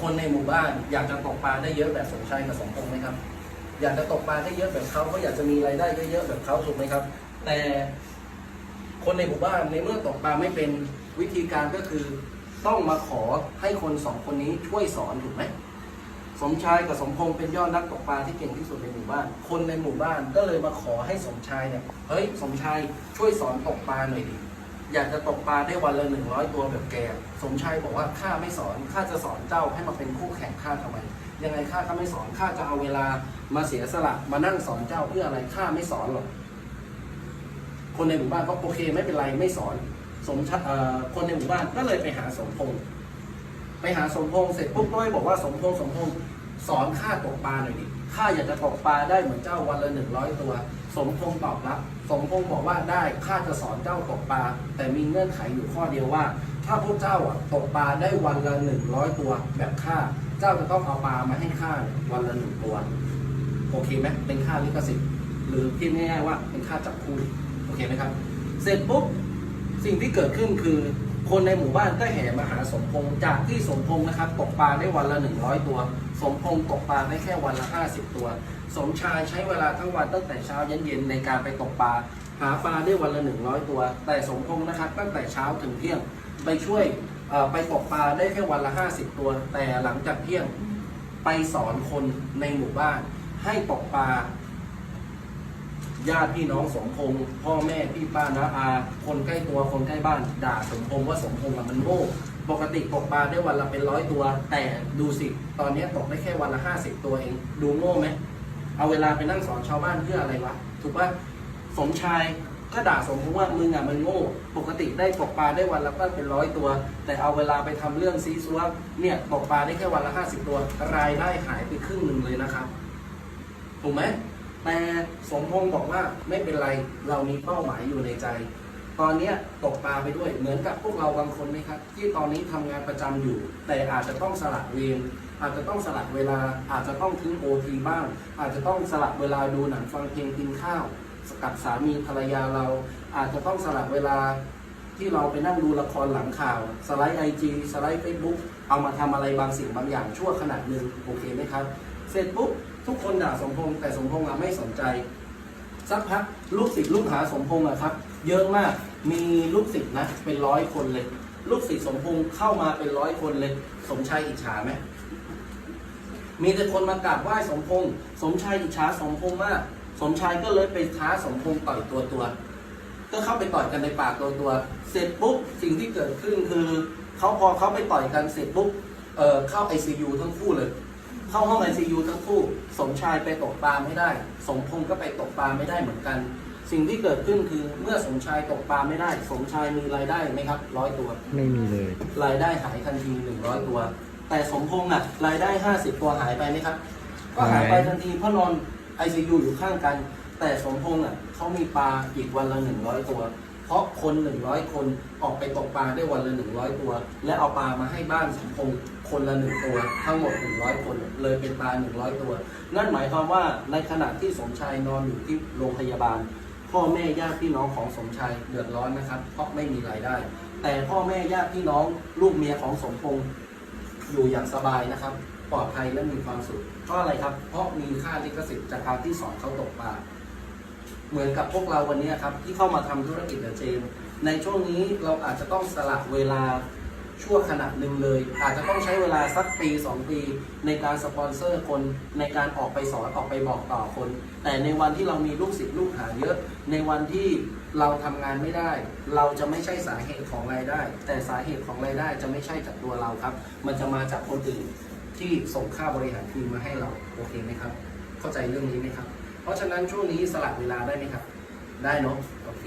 คนในหมู่บ้าน อยากจะตกปลาได้เยอะแบบสมชายกับสมพงษ์ไหมครับ อยากจะตกปลาได้เยอะแบบเขาก็อยากจะมีรายได้เยอะๆแบบเขาถูกไหมครับ แต่คนในหมู่บ้านในเมื่อตกปลาไม่เป็นวิธีการก็คือต้องมาขอให้คนสองคนนี้ช่วยสอนถูกไหมสมชายกับสมพงษ์เป็นยอดนักตกปลาที่เก่งที่สุดในหมู่บ้าน คนในหมู่บ้านก็เลยมาขอให้สมชายเนี่ยเฮ้ยสมชายช่วยสอนตกปลาหน่อยดิ อยากจะตกปลาได้วันละหนึ่งร้อยตัวแบบแก สมชายบอกว่าข้าไม่สอนข้าจะสอนเจ้าให้มาเป็นคู่แข่งข้าทำไม ยังไงข้าก็ไม่สอนข้าจะเอาเวลามาเสียสละมานั่งสอนเจ้าเพื่ออะไรข้าไม่สอนหรอกคนในหมู่บ้านก็โอเคไม่เป็นไรไม่สอน สมชาคนในหมู่บ้านก็เลยไปหาสมพงษ์ไปหาสมพงษ์เสร็จปุ๊บก็เลยบอกว่าสมพงษ์สมพงษ์ สอนข้าตกปลาหน่อยดิข้าอยากจะตกปลาได้เหมือนเจ้าวันละหนึ่งร้อยตัว สมพงษ์ตอบรับ สมพงษ์บอกว่าได้ข้าจะสอนเจ้าตกปลา แต่มีเงื่อนไขอยู่ข้อเดียวว่า ถ้าพวกเจ้าอะตกปลาได้วันละหนึ่งร้อยตัว แบบข้าเจ้าจะต้องเอาปลามาให้ข้าเนี่ยวันละหนึ่งตัวโอเคไหมเป็นค่าลิขสิทธิ์หรือที่ง่ายๆว่าเป็นค่าจับคู่โอเคไหมครับ เสร็จปุ๊บสิ่งที่เกิดขึ้นคือ คนในหมู่บ้านก็แห่มาหาสมพงษ์จากที่สมพงษ์นะครับ ตกปลาได้วันละ 100 ตัว สมพงษ์ตกปลาได้แค่วันละ 50 ตัว สมชายใช้เวลาทั้งวันตั้งแต่เช้าเย็นในการไปตกปลาหาปลาได้วันละ 100 ตัว แต่สมพงษ์นะครับ ตั้งแต่เช้าถึงเที่ยงไปช่วยไปตกปลาได้แค่วันละ 50 ตัว แต่หลังจากเที่ยงไปสอนคนในหมู่บ้าน ให้ตกปลา ญาติพี่น้องสมพงษ์พ่อแม่พี่ป้าน้าอา คนใกล้ตัวคนใกล้บ้าน ด่าสมพงษ์ว่าสมพงษ์อะมันโง่ปกติตกปลาได้วันละเป็นร้อยตัว แต่ดูสิ ตอนนี้ตกได้แค่วันละห้าสิบตัวเอง ดูโง่ไหมเอาเวลาไปนั่งสอนชาวบ้านเพื่ออะไรวะถูกปะสมชายก็ด่าสมพงษ์ว่ามึงอะมันโง่ ปกติได้ตกปลาได้วันละก็เป็นร้อยตัว แต่เอาเวลาไปทำเรื่องซีซัวเนี่ยตกปลาได้แค่วันละห้าสิบตัว รายได้หายไปครึ่งหนึ่งเลยนะครับถูกไหม แต่สมพงษ์บอกว่าไม่เป็นไรเรามีเป้าหมายอยู่ในใจ ตอนนี้ตกปลาไปด้วยเหมือนกับพวกเราบางคนไหมครับ ที่ตอนนี้ทำงานประจำอยู่ แต่อาจจะต้องสละเวรอาจจะต้องสละเวลาอาจจะต้องทิ้งโอทีบ้าง อาจจะต้องสละเวลาดูหนังฟังเพลงกินข้าวกับสามีภรรยาเรา อาจจะต้องสละเวลาที่เราไปนั่งดูละครหลังข่าว สไลด์ไอจีสไลด์เฟซบุ๊กเอามาทำอะไรบางสิ่งบางอย่างชั่วขนาดหนึ่งโอเคไหมครับ เสร็จปุ๊บทุกคนด่าสมพงษ์แต่สมพงษ์อะไม่สนใจสักพักลูกศิษย์ลูกหาสมพงษ์อะครับ เยอะมากมีลูกศิษย์นะเป็นร้อยคนเลย ลูกศิษย์สมพงษ์เข้ามาเป็นร้อยคนเลย สมชายอิจฉาไหมมีแต่คนมากราบไหว้สมพงษ์สมชายอิจฉาสมพงษ์มาก สมชายก็เลยไปท้าสมพงษ์ต่อยตัวตัวก็เข้าไปต่อยกันในป่าตัวตัว เสร็จปุ๊บสิ่งที่เกิดขึ้นคือเขาพอเขาไปต่อยกันเสร็จปุ๊บเอ่อเข้า ICU ทั้งคู่เลย เข้าห้อง ICU ทั้งคู่ สมชายไปตกปลาไม่ได้ สมพงษ์ก็ไปตกปลาไม่ได้เหมือนกัน สิ่งที่เกิดขึ้นคือเมื่อสมชายตกปลาไม่ได้ สมชายมีรายได้ไหมครับร้อยตัว ไม่มีเลย รายได้หายทันทีหนึ่งร้อยตัว แต่สมพงษ์อะรายได้ห้าสิบตัวหายไปไหมครับ ก็หายไปหายทันทีเพราะนอนไอซียูอยู่ข้างกัน แต่สมพงษ์อะเขามีปลาอีกวันละหนึ่งร้อยตัว เพราะคนหนึ่งร้อยคนออกไปตกปลาได้วันละหนึ่งร้อยตัว และเอาปลามาให้บ้านสมพงษ์คนละหนึ่งตัว ทั้งหมดหนึ่งร้อยคนเลยเป็นปลาหนึ่งร้อยตัว นั่นหมายความว่าในขณะที่สมชายนอนอยู่ที่โรงพยาบาล พ่อแม่ญาติพี่น้องของสมชายเดือดร้อนนะครับ เพราะไม่มีรายได้ แต่พ่อแม่ญาติพี่น้องลูกเมียของสมพงษ์อยู่อย่างสบายนะครับปลอดภัยและมีความสุขเพราะอะไรครับ เพราะมีค่าลิขสิทธิ์จากการที่สอนเขาตกปลา เหมือนกับพวกเราวันนี้ครับที่เข้ามาทำธุรกิจเดอะเจมในช่วงนี้เราอาจจะต้องสละเวลาชั่วขณะหนึ่งเลย อาจจะต้องใช้เวลาสักปีสองปี ในการสปอนเซอร์คนในการออกไปสอนออกไปบอกต่อคน แต่ในวันที่เรามีลูกศิษย์ลูกหาเยอะ ในวันที่เราทำงานไม่ได้ เราจะไม่ใช่สาเหตุของรายได้ แต่สาเหตุของรายได้จะไม่ใช่จากตัวเราครับ มันจะมาจากคนอื่นที่ส่งค่าบริหารทีมมาให้เราโอเคไหมครับ เข้าใจเรื่องนี้ไหมครับ เพราะฉะนั้นช่วงนี้สลับเวลาได้ไหมครับ ได้เนาะโอเค